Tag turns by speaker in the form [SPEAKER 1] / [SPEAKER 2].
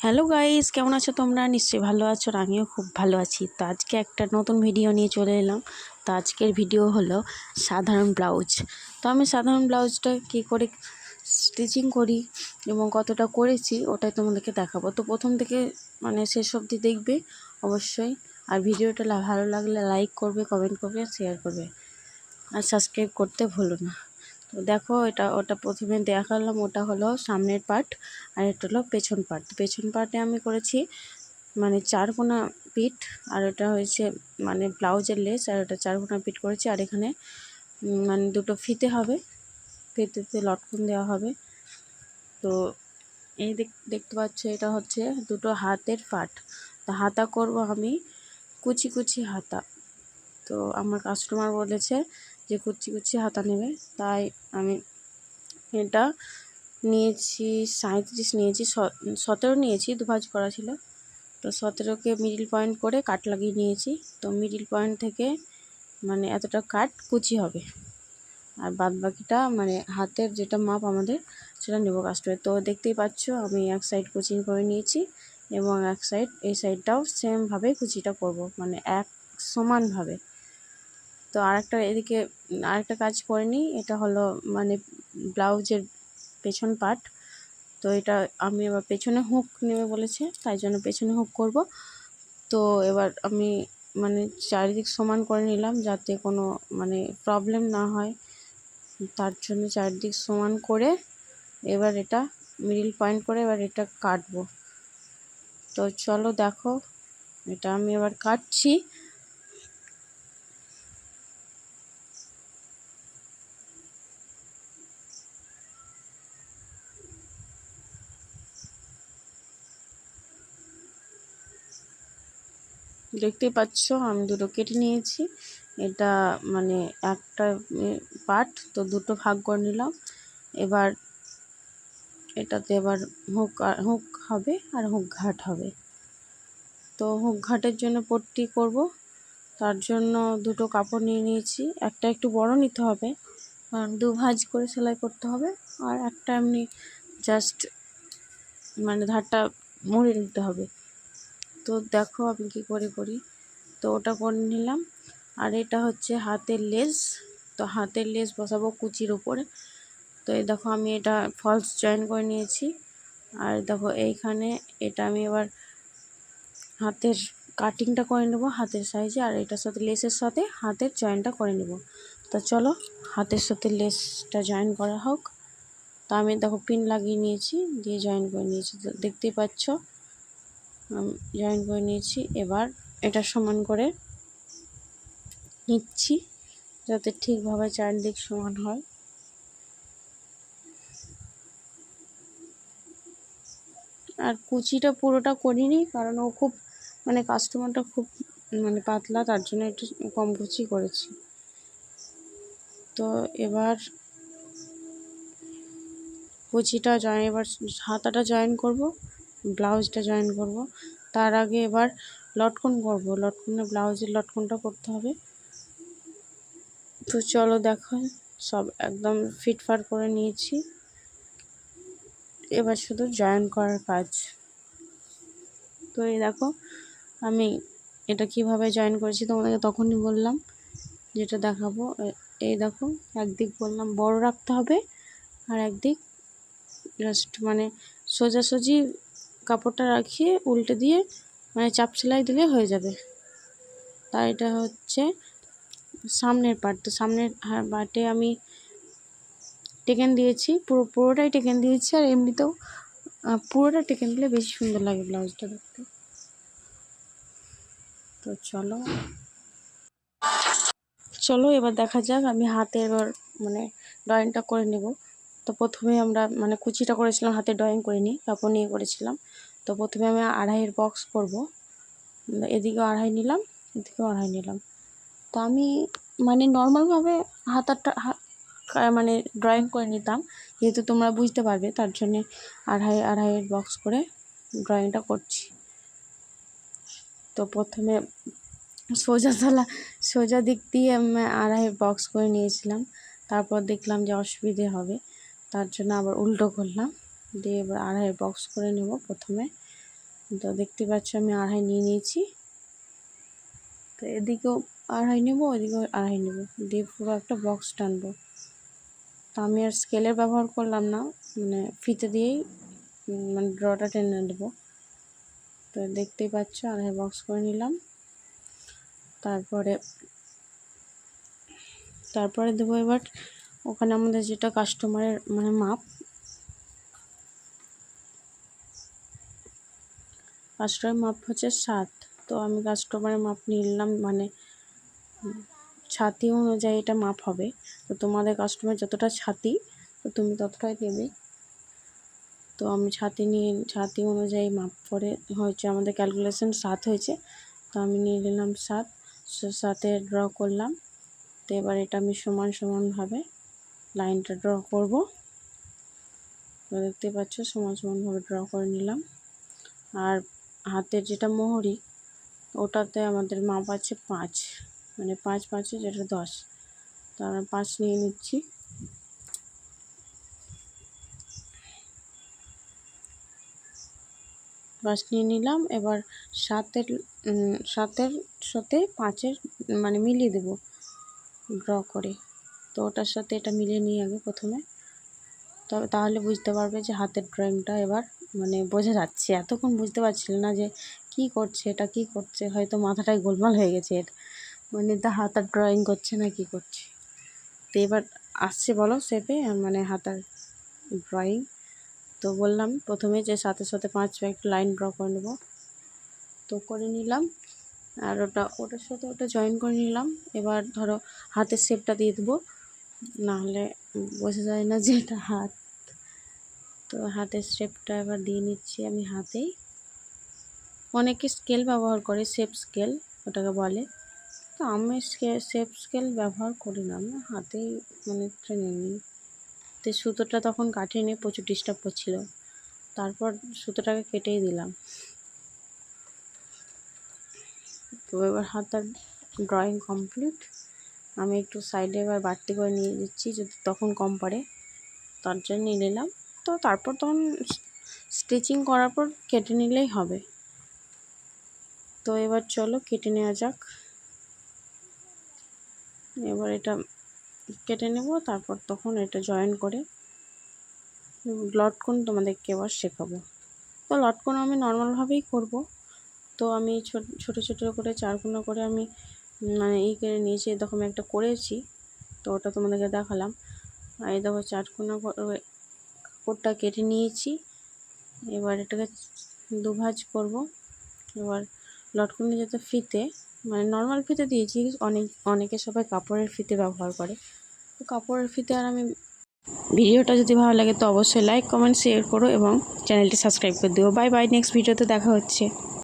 [SPEAKER 1] Hello guys, কেমন আছো তোমরা? নিশ্চয়ই ভালো আছো আর আমিও খুব ভালো আছি। তো আজকে একটা নতুন ভিডিও নিয়ে চলে এলাম। তো আজকের ভিডিও হলো সাধারণ ব্লাউজ। তো আমি সাধারণ ব্লাউজটা কী করে স্টিচিং করি এবং কতটা করেছি ওটাই তোমাদেরকে দেখাবো। তো প্রথম থেকে মানে শেষ অবধি দেখবে অবশ্যই। আর ভিডিওটা ভালো লাগলে লাইক করবে, কমেন্ট করবে শেয়ার করবে। আর সাবস্ক্রাইব করতে ভুলো না। তো দেখো এটা, ওটা প্রথমে দেখালাম, ওটা হলো সামনের পার্ট আর এটা হলো পেছন পার্ট। পেছন পার্টে আমি করেছি মানে চার কোনা পিঠ আর এটা হয়েছে মানে ব্লাউজের লেস আর এটা চার কোনা পিঠ করেছি আর এখানে মানে দুটো ফিতে হবে, ফিতেতে লটকন দেওয়া হবে। তো এই দেখ- দেখতে পাচ্ছ এটা হচ্ছে দুটো হাতের পার্ট তো হাতা করব আমি কুচি কুচি হাতা। তো আমার কাস্টমার বলেছে যে কুচি কুচি হাতা নেবে, তাই আমি এটা নিয়েছি, সাঁইত্রিশ নিয়েছি সতেরো নিয়েছি, দুভাজ করা ছিল। তো সতেরোকে মিডিল পয়েন্ট করে কাট লাগিয়ে নিয়েছি। তো মিডিল পয়েন্ট থেকে মানে এতটা কাট কুচি হবে। আর বাদ বাকিটা মানে হাতের যেটা মাপ আমাদের, সেটা নেব কাস্টমার। তো দেখতেই পাচ্ছ, আমি এক সাইড কুচিং করে নিয়েছি এবং এক সাইড এই সাইডটাও সেমভাবে কুচিটা করব। মানে এক সমানভাবে। তো আরেকটা এদিকে, আরেকটা কাজ করে নিই, এটা হলো মানে ব্লাউজের পেছন পার্ট। তো এটা আমি এবার পেছনে হুক নেবে বলেছে, তাই জন্য পেছনে হুক করব। তো এবার আমি মানে চারিদিক সমান করে নিলাম যাতে কোনো মানে প্রবলেম না হয়। তার জন্য চারিদিক সমান করে এবার এটা মিডিল পয়েন্ট করে এবার এটা কাটবো। তো চলো দেখো, এটা আমি এবার কাটছি। দেখতেই পাচ্ছ, আমি দুটো কেটে নিয়েছি। এটা মানে একটা পার্ট তো দুটো ভাগ করে নিলাম। এবার এটাতে এবার হুক হুক হবে আর হুক ঘাট হবে। তো হুক ঘাটের জন্য পট্টি করব। তার জন্য দুটো কাপড় নিয়ে নিয়েছি। একটা একটু বড় নিতে হবে, কারণ দু ভাঁজ করে সেলাই করতে হবে। আর একটা এমনি জাস্ট মানে ধারটা মুড়ে নিতে হবে। তো দেখো আমি কী করে করি। তো ওটা করে নিলাম। আর এটা হচ্ছে হাতের লেস তো হাতের লেস বসাবো কুচির উপরে। তো এই দেখো আমি এটা ফলস জয়েন করে নিয়েছি। আর দেখো এইখানে এটা আমি এবার হাতের কাটিংটা করে নেব হাতের সাইজে। আর এটার সাথে লেসের সাথে হাতের জয়েনটা করে নেব। তো চলো হাতের সাথে লেসটা জয়েন করা হোক। তো আমি দেখো পিন লাগিয়ে নিয়েছি, দিয়ে জয়েন করে নিয়েছি। তো দেখতেই পাচ্ছ জয়েন করে নিয়েছি। এবার এটা সমান করে নিচ্ছি, যাতে ঠিকভাবে চারদিক সমান হয়। আর কুচিটা পুরোটা করিনি, কারণ ও খুব মানে কাস্টমারটা খুব মানে পাতলা, তার জন্য একটু কম কুচি করেছি। তো এবার কুচিটা জয়েন এবার হাতাটা জয়েন করব। ব্লাউজটা জয়েন করব। তার আগে এবার লটকন করব। লটকনে ব্লাউজের লটকনটা করতে হবে। তো চলো দেখো, সব একদম ফিটফাট করে নিয়েছি। এবার শুধু জয়েন করার কাজ। তো এই দেখো, আমি এটা কীভাবে জয়েন করেছি তোমাদেরকে তখনই বললাম, যেটা দেখাবো। এই দেখো, একদিক বললাম বড় রাখতে হবে, আর একদিক জাস্ট মানে সোজাসুজি কাপড়টা রাখিয়ে উল্টে দিয়ে মানে চাপ সেলাই দিলে হয়ে যাবে। তাই এটা হচ্ছে সামনের পার্ট তো সামনের পার্টে আমি টেকেন দিয়েছি, পুরো পুরোটাই টেকেন দিয়েছি আর এমনিতেও পুরোটা টেকেন দিলে বেশি সুন্দর লাগে ব্লাউজটা দেখতে। তো চলো। চলো, এবার দেখা যাক আমি হাতে এবার মানে ড্রয়িংটা করে নেব। তো প্রথমে আমরা মানে কুচিটা করেছিলাম, হাতে ড্রয়িং করে নিই কাপড় নিয়ে করেছিলাম। তো প্রথমে আমি আড়াইয়ের বক্স করব। এদিকেও আড়াই নিলাম, এদিকেও আড়াই নিলাম। তো আমি মানে নর্মালভাবে হাতারটা মানে ড্রয়িং করে নিতাম। যেহেতু তোমরা বুঝতে পারবে, তার জন্যে আড়াই, আড়াইয়ের বক্স করে ড্রয়িংটা করছি। তো প্রথমে সোজা থালা সোজা দিক দিয়ে আড়াই বক্স করে নিয়েছিলাম। তারপর দেখলাম যে অসুবিধে হবে। তার জন্য আবার উল্টো করলাম। দিয়ে এবার আড়াই বক্স করে নেব প্রথমে। তো দেখতে পাচ্ছ আমি আড়াই নিয়ে নিয়েছি। তো এদিকেও আড়াই নেব ওইদিকেও আড়াই নেব। দিয়ে পুরো একটা বক্স টানবো। তো আমি আর স্কেলের ব্যবহার করলাম না মানে ফিতে দিয়েই মানে ড্রটা টেনে নেব। তো দেখতেই পাচ্ছ আড়াই বক্স করে নিলাম। তারপরে তারপরে দেবো এবার ওখানে আমাদের যেটা কাস্টমারের মানে মাপ কাস্টমারের মাপ হচ্ছে সাত। তো আমি কাস্টমারের মাপ নিলাম মানে ছাতি অনুযায়ী এটা মাপ হবে। তো তোমাদের কাস্টমার যতটা ছাতি, তো তুমি ততটাই দেবে। তো আমি ছাতি নিয়ে, ছাতি অনুযায়ী মাপ করে হয়েছে, আমাদের ক্যালকুলেশন সাত হয়েছে। তো আমি নিয়ে নিলাম সাত সাথে ড্র করলাম। তো এবার এটা আমি সমান সমানভাবে লাইনটা ড্র করব। দেখতে পাচ্ছ সমান সমানভাবে ড্র করে নিলাম। আর হাতের যেটা মোহরি, ওটাতে আমাদের মাপ আছে পাঁচ। মানে পাঁচ পাঁচে যেটা দশ। তো আমরা পাঁচ নিয়ে নিচ্ছি। পাঁচ নিয়ে নিলাম। এবার সাতের সাতের সাথে পাঁচের মানে মিলিয়ে দেব ড্র করে। তো ওটার সাথে এটা মিলিয়ে নিই আগে প্রথমে। তবে তাহলে বুঝতে পারবে যে হাতের ড্রয়িংটা এবার মানে বোঝা যাচ্ছে। এতক্ষণ বুঝতে পারছিল না যে কি করছে, এটা কি করছে? হয়তো মাথাটাই গোলমাল হয়ে গেছে এর। মানে তা হাতার ড্রয়িং করছে না কি করছে? তো এবার আসছে বলো শেপে মানে হাতার ড্রয়িং। তো বললাম প্রথমে যে সাথে সাথে পাঁচ একটা লাইন ড্র করে নেব। তো করে নিলাম। আর ওটা, ওটার সাথে ওটা জয়েন করে নিলাম। এবার ধরো হাতের শেপটা দিয়ে দেবো। নাহলে বোঝা যায় না যে এটা হাত। তো হাতের শেপটা এবার দিয়ে নিচ্ছি আমি হাতেই। অনেকে স্কেল ব্যবহার করে শেপ স্কেল ওটাকে বলে। তো আমি শেপ স্কেল ব্যবহার করি না, আমি হাতেই মানে ট্রেনে নিই। তো সুতোটা তখন কাটেনি প্রচুর ডিস্টার্ব করছিল। তারপর সুতোটাকে কেটেই দিলাম। তো এবার হাতার ড্রয়িং কমপ্লিট আমি একটু সাইডে এবার বাড়তি করে নিয়ে দিচ্ছি যদি তখন কম পারে তার জন্য নিয়ে নিলাম। তো তারপর তখন স্টিচিং করার পর কেটে নিলেই হবে। তো এবার চলো কেটে নেওয়া যাক। এবার এটা কেটে নেব, তারপর তখন এটা জয়েন করে লটকন তোমাদেরকে এবার শেখাবো। তো লটকন আমি নর্মালভাবেই করব। তো আমি ছোট, ছোটো ছোটো করে, চারকোনা করে আমি মানে এই করে নিয়েছি, এরকম একটা করেছি, তো ওটা তোমাদেরকে দেখালাম। আর এই দেখো চারকোনা কাপড়টা কেটে নিয়েছি, এবার এটাকে দুভাজ করব। এবার লটকনে যাতে ফিতে মানে নর্মাল ফিতে দিয়েছি, অনেক, অনেকে সবাই কাপড়ের ফিতে ব্যবহার করে। তো কাপড়ের ফিতে আর আমি ভিডিওটা যদি ভালো লাগে তো অবশ্যই লাইক কমেন্ট শেয়ার করো এবং চ্যানেলটি সাবস্ক্রাইব করে দিও। বাই বাই নেক্সট ভিডিওতে দেখা হচ্ছে।